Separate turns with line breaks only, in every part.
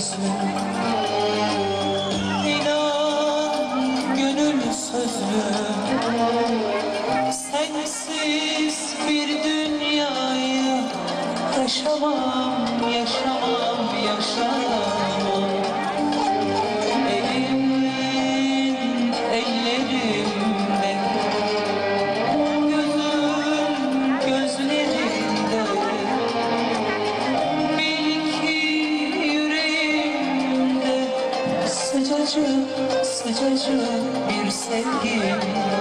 sözlü İnan gönül sözlü Sensiz bir dünyayı Yaşamam, yaşamam, yaşamam. Sıcacık sıcacık bir sevgim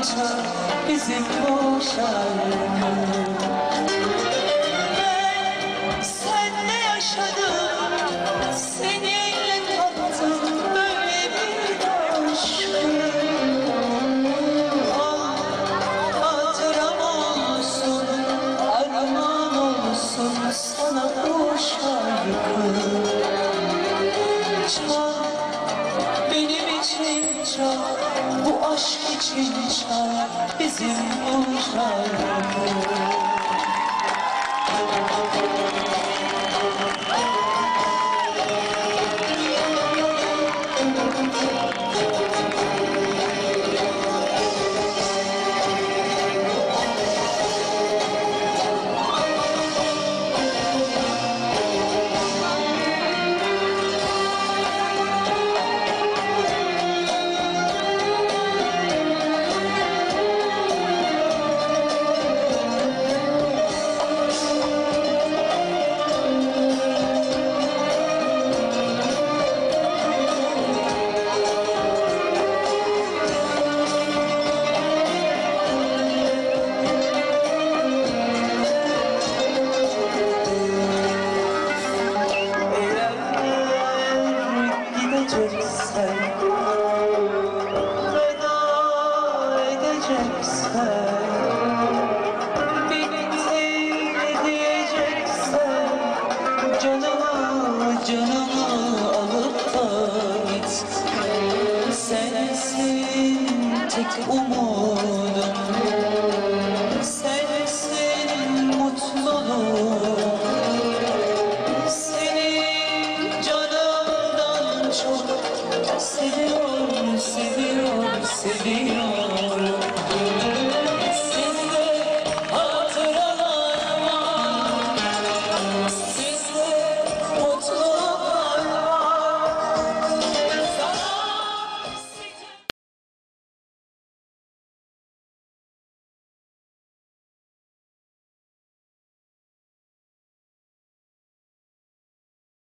Çok bizim bu seninle yaşadım çal Bu aşk için çal bizim bu gideceksen Veda edeceksen Bitti diyeceksen Canımı canımı alıp da git Sensin. Tek umut